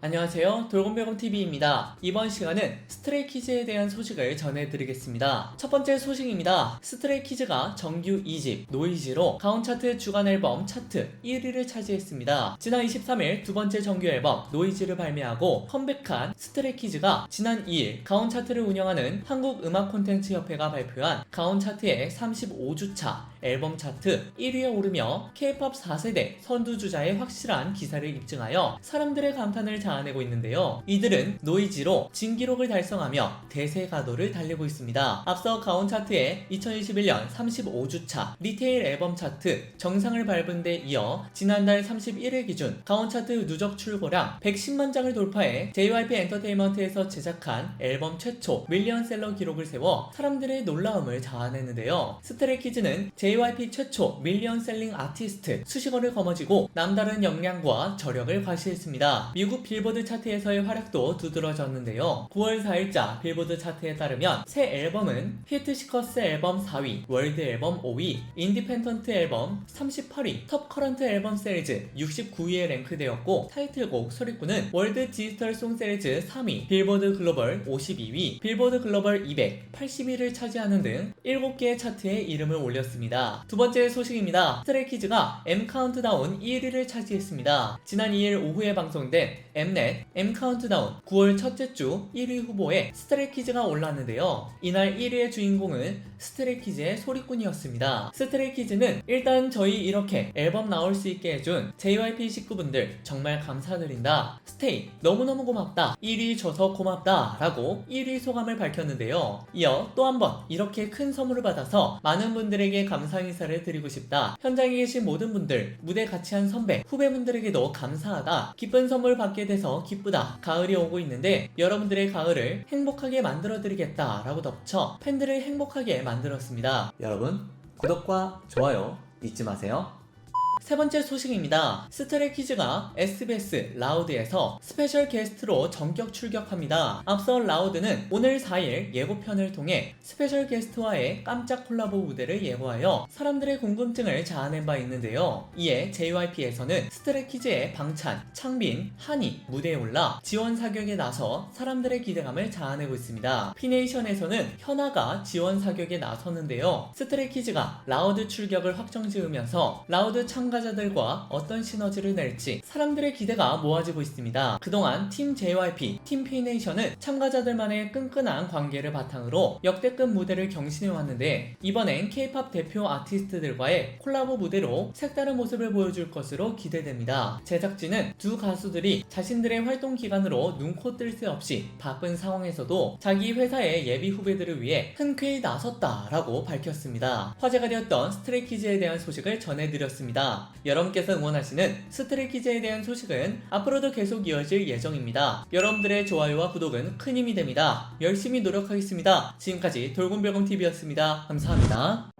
안녕하세요. 돌곰별곰TV입니다. 이번 시간은 스트레이키즈에 대한 소식을 전해드리겠습니다. 첫 번째 소식입니다. 스트레이키즈가 정규 2집 노이즈로 가온차트 주간 앨범 차트 1위를 차지했습니다. 지난 23일 두 번째 정규 앨범 노이즈를 발매하고 컴백한 스트레이키즈가 지난 2일 가온차트를 운영하는 한국음악콘텐츠협회가 발표한 가온차트의 35주차 앨범 차트 1위에 오르며 K-pop 4세대 선두주자의 확실한 기사를 입증하여 사람들의 감탄을 자아내고 있는데요. 이들은 노이즈로 진기록을 달성하며 대세 가도를 달리고 있습니다. 앞서 가온 차트의 2021년 35주차 리테일 앨범 차트 정상을 밟은 데 이어 지난달 31일 기준 가온 차트 누적 출고량 110만 장을 돌파해 JYP 엔터테인먼트에서 제작한 앨범 최초 밀리언셀러 기록을 세워 사람들의 놀라움을 자아내는데요. 스트레이키즈는 JYP 최초 밀리언셀링 아티스트 수식어를 거머쥐고 남다른 역량과 저력을 과시했습니다. 미국 빌 보드 차트에서의 활약도 두드러졌는데요. 9월 4일자 빌보드 차트에 따르면 새 앨범은 히트시커스 앨범 4위, 월드 앨범 5위, 인디펜던트 앨범 38위, 톱 커런트 앨범 세리즈 69위에 랭크되었고 타이틀곡 소리꾼은 월드 디지털 송 세리즈 3위, 빌보드 글로벌 52위, 빌보드 글로벌 200 80위를 차지하는 등 7개의 차트에 이름을 올렸습니다. 두 번째 소식입니다. 스트레이키즈가 M 카운트다운 1위를 차지했습니다. 지난 2일 오후에 방송된 Mnet M 카운트다운 9월 첫째 주 1위 후보에 스트레이키즈가 올랐는데요. 이날 1위의 주인공은 스트레이키즈의 소리꾼이었습니다. 스트레이키즈는 일단 저희 이렇게 앨범 나올 수 있게 해준 JYP 식구분들 정말 감사드린다. 스테이 너무너무 고맙다. 1위 줘서 고맙다. 라고 1위 소감을 밝혔는데요. 이어 또 한 번 이렇게 큰 선물을 받아서 많은 분들에게 감사 인사를 드리고 싶다. 현장에 계신 모든 분들, 무대 같이 한 선배, 후배분들에게도 감사하다. 기쁜 선물 받게 돼서 기쁘다. 가을이 오고 있는데 여러분들의 가을을 행복하게 만들어 드리겠다. 라고 덧쳐 팬들을 행복하게 만들었습니다. 여러분, 구독과 좋아요 잊지 마세요. 세 번째 소식입니다. 스트레이키즈가 SBS 라우드에서 스페셜 게스트로 전격 출격합니다. 앞서 라우드는 오늘 4일 예고편을 통해 스페셜 게스트와의 깜짝 콜라보 무대를 예고하여 사람들의 궁금증을 자아낸 바 있는데요. 이에 JYP에서는 스트레이키즈의 방찬, 창빈, 한이 무대에 올라 지원 사격에 나서 사람들의 기대감을 자아내고 있습니다. 피네이션에서는 현아가 지원 사격에 나서는데요. 스트레이키즈가 라우드 출격을 확정 지으면서 라우드 참가자들과 어떤 시너지를 낼지 사람들의 기대가 모아지고 있습니다. 그동안 팀 JYP, 팀 피네이션은 참가자들만의 끈끈한 관계를 바탕으로 역대급 무대를 경신해 왔는데 이번엔 K-pop 대표 아티스트들과의 콜라보 무대로 색다른 모습을 보여줄 것으로 기대됩니다. 제작진은 두 가수들이 자신들의 활동 기간으로 눈코 뜰 새 없이 바쁜 상황에서도 자기 회사의 예비 후배들을 위해 흔쾌히 나섰다라고 밝혔습니다. 화제가 되었던 스트레이키즈에 대한 소식을 전해드렸습니다. 여러분께서 응원하시는 스트레이키즈에 대한 소식은 앞으로도 계속 이어질 예정입니다. 여러분들의 좋아요와 구독은 큰 힘이 됩니다. 열심히 노력하겠습니다. 지금까지 돌곰별곰TV였습니다. 감사합니다.